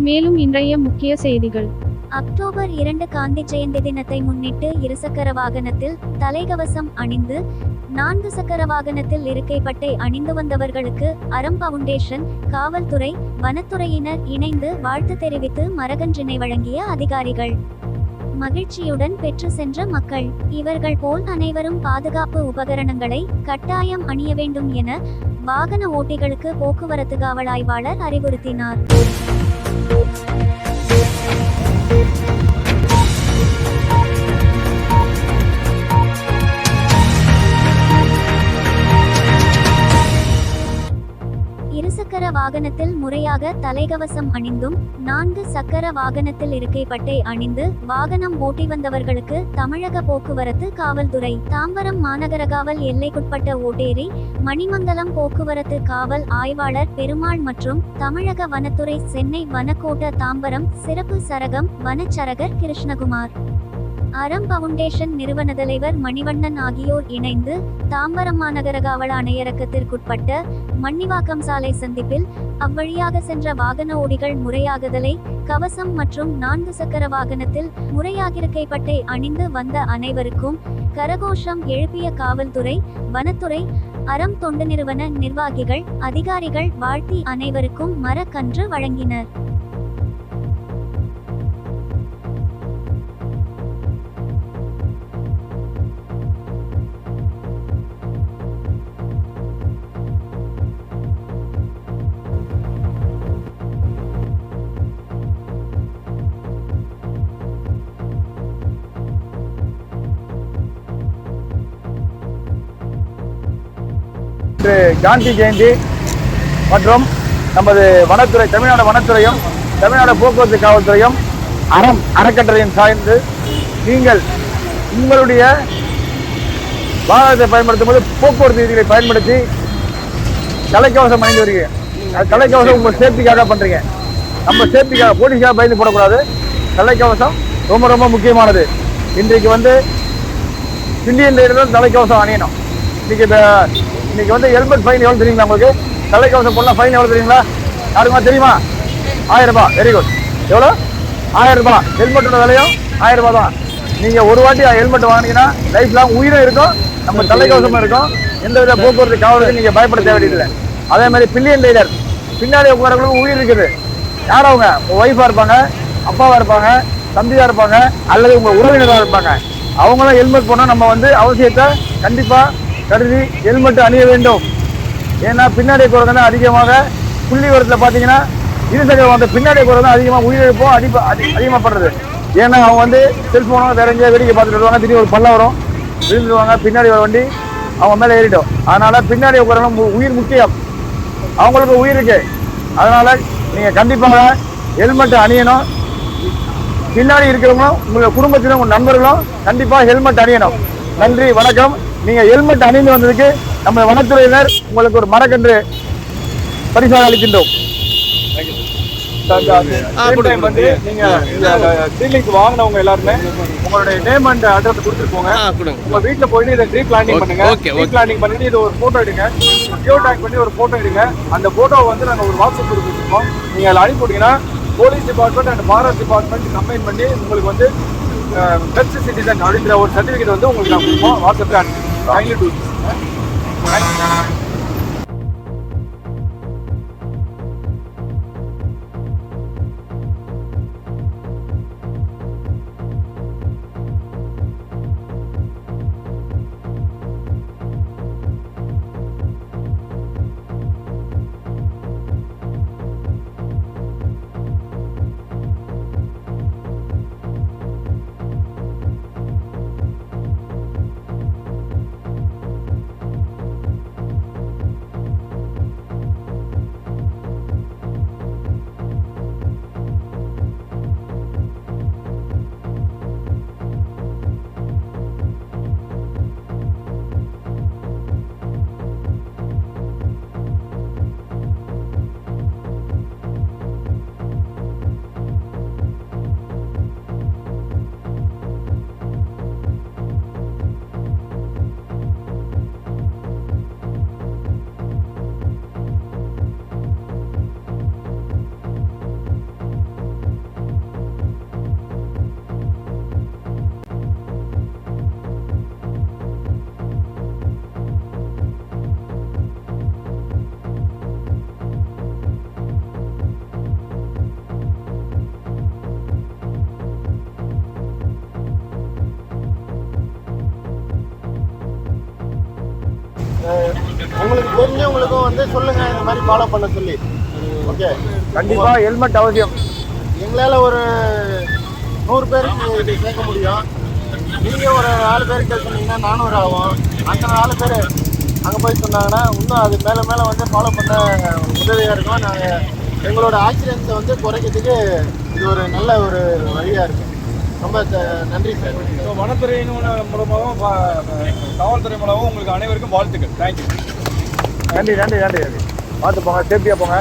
மேலும் இன்றைய முக்கிய செய்திகள். அக்டோபர் இரண்டு காந்தி ஜெயந்தி தினத்தை முன்னிட்டு இருசக்கர வாகனத்தில் தலைகவசம் அணிந்து நான்கு சக்கர வாகனத்தில் இருக்கை பட்டை அணிந்து வந்தவர்களுக்கு அறம் பவுண்டேஷன் காவல்துறை வனத்துறையினர் இணைந்து வாழ்த்து தெரிவித்து மரகன்றினை வழங்கிய அதிகாரிகள். மகிழ்ச்சியுடன் பெற்று சென்ற மக்கள் இவர்கள் போல் அனைவரும் பாதுகாப்பு உபகரணங்களை கட்டாயம் அணிய வேண்டும் என வாகன ஓட்டிகளுக்கு போக்குவரத்து காவல் ஆய்வாளர் அறிவுறுத்தினார். Thank you. வாகனத்தில் முறையாக தலைகவசம் அணிந்தும் நான்கு சக்கர வாகனத்தில் இருக்கை பட்டை அணிந்து வாகனம் ஓட்டி வந்தவர்களுக்கு தமிழக போக்குவரத்து காவல்துறை. தாம்பரம் மாநகர காவல் எல்லைக்குட்பட்ட ஓட்டேரி மணிமங்கலம் போக்குவரத்து காவல் ஆய்வாளர் பெருமாள் மற்றும் தமிழக வனத்துறை சென்னை வனக்கோட்ட தாம்பரம் சிறப்பு சரகம் வனச்சரகர் கிருஷ்ணகுமார். அறம் பவுண்டேஷன் நிறுவன தலைவர் மணிவண்ணன் ஆகியோர் இணைந்து தாம்பரம் மாநகர காவல் ஆணையரகத்திற்குட்பட்ட மன்னிவாக்கம் சாலை சந்திப்பில் அவ்வழியாக சென்ற வாகன ஓடிகள் முறையாகுதலை கவசம் மற்றும் நான்கு சக்கர வாகனத்தில் முறையாகிருக்கை பட்டை அணிந்து வந்த அனைவருக்கும் கரகோஷம் எழுப்பிய காவல்துறை வனத்துறை அறம் தொண்டு நிறுவன நிர்வாகிகள் அதிகாரிகள் வாழ்த்தி அனைவருக்கும் மரக்கன்று வழங்கினர். இன்று காந்தி ஜெயந்தி மற்றும் நமது வனத்துறை தமிழ்நாடு வனத்துறையும் தமிழ்நாடு போக்குவரத்து காவல்துறையும் அறம் அறக்கட்டளையும் சார்ந்து நீங்கள் உங்களுடைய வாகனத்தை பயன்படுத்தும் போது போக்குவரத்து விதிகளை பயன்படுத்தி தலைக்கவசம் அணிந்து வருகிறீங்க. தலைக்கவசம் உங்கள் சேஃப்டிக்காக பண்ணுறீங்க நம்ம சேஃப்டிக்காக போலீஸாக பயந்து போடக்கூடாது. தலைக்கவசம் ரொம்ப ரொம்ப முக்கியமானது. இன்றைக்கு வந்து இந்தியன் ரைடரும் தலைக்கவசம் அணியணும். இன்னைக்கு இன்னைக்கு வந்து ஹெல்மெட் ஃபைன் எவ்வளோ தெரியுங்களா உங்களுக்கு? தலைக்கவசம் போடலாம் ஃபைன் எவ்வளோ தெரியுங்களா? யாருக்குமா தெரியுமா? ஆயிரம் ரூபாய். வெரி குட் எவ்வளோ ஆயிரம் ரூபாய். ஹெல்மெட்டோட விலையும் ஆயிரம் ரூபாய் தான். நீங்கள் ஒரு வாட்டி ஹெல்மெட் வாங்கினீங்கன்னா லைஃப் லாங் உயிரும் இருக்கும். நம்ம தலைக்கவசமும் இருக்கும். எந்த வித போக்குவரத்து காவலுக்கு நீங்கள் பயப்பட தேவையில்லை. அதே மாதிரி பில்லியன் லீடர் பின்னாடி உட்காரவங்களுக்கு உயிர் இருக்குது. யார் அவங்க? உங்கள் ஒய்ஃபாக இருப்பாங்க அப்பாவாக இருப்பாங்க தம்பியாக இருப்பாங்க அல்லது உங்கள் உறவினராக இருப்பாங்க. அவங்களாம் ஹெல்மெட் போனால் நம்ம வந்து அவசியத்தை கண்டிப்பாக கருதி ஹெல்மெட் அணிய வேண்டும். ஏன்னா பின்னாடி போகிறது தான் அதிகமாக புள்ளி வரத்தில் பார்த்தீங்கன்னா இருசக்கர வந்து பின்னாடி போகிறது தான் அதிகமாக உயிரிழப்பும் அதிக அதி- அதிகமாகப்படுறது. ஏன்னா அவங்க வந்து செல்ஃபோனோ வேற எங்கேயோ வேடிக்கை பார்த்துட்டு வருவாங்க திடீர் ஒரு பள்ளம் வரும் விழுந்துருவாங்க பின்னாடி வர வண்டி அவங்க மேலே ஏறிடும். அதனால் பின்னாடி உட்காரணும் உயிர் முக்கியம். அவங்களுக்கு உயிர் இருக்கு. அதனால் நீங்கள் கண்டிப்பாக ஹெல்மெட் அணியணும். பின்னாடி இருக்கிறவங்களும் உங்கள் குடும்பத்திலும் உங்கள் நண்பர்களும் கண்டிப்பாக ஹெல்மெட் அணியணும். நன்றி வணக்கம். நீங்க ஹெல்மெட் அணிந்து வந்ததுக்கு நம்ம வனத்துறையினர் உங்களுக்கு ஒரு மரக்கன்று பரிசாக அளிக்கின்றோம். வந்து நீங்க டீலிங்க்கு வாங்கினவங்க எல்லாருமே உங்களுடைய நேம் அண்ட் அட்ரஸ் கொடுங்க. உங்க வீட்ல போயிட்டு இதை ட்ரீ பிளானிங் பண்ணுங்க. ட்ரீ. பிளானிங் பண்ணிட்டு இது ஒரு போட்டோ எடுங்க. ஜியோ டேக் பண்ணி ஒரு போட்டோ எடுங்க. அந்த போட்டோவை வந்து நாங்க ஒரு வாட்ஸ்அப் குரூப் வச்சிருக்கோம். நீங்க அதில் அனுப்பி விட்டீங்கன்னா police department and forest department combine பண்ணி உங்களுக்கு வந்து பெஸ்ட் சிட்டிசன் அப்படிங்கிற ஒரு சர்டிஃபிகேட் வந்து உங்களுக்கு நான் கொடுப்போம். Why you do this? Huh? Why? டூ தெரிஞ்சவங்களுக்கும் வந்து சொல்லுங்க இந்த மாதிரி ஃபாலோ பண்ண சொல்லி. ஓகே கண்டிப்பா ஹெல்மெட் அவசியம். எங்களால் ஒரு நூறு பேருக்கு இது சேர்க்க முடியும். நீங்கள் ஒரு நாலு பேருக்கு சொன்னீங்கன்னா நானூறு ஆகும். அந்த நாலு பேர் அங்கே போய் சொன்னாங்கன்னா இன்னும் அது மேலே மேலே வந்து ஃபாலோ பண்ண உதவியாக இருக்கும். நாங்கள் எங்களோட ஆக்சிடென்ட்ஸை வந்து குறைக்கிறதுக்கு இது ஒரு நல்ல ஒரு வழியாக இருக்கும் ரொம்ப த- நன்றி சார். ஸோ வனத்துறையின் மூலமாகவும் பா- காவல்துறை மூலமாகவும் உங்களுக்கு அனைவருக்கும் வாழ்த்துக்கள். தேங்க்யூ நன்றி நன்றி நன்றி. நன்றி பார்த்து போங்க சேஃப்டியாக போங்க.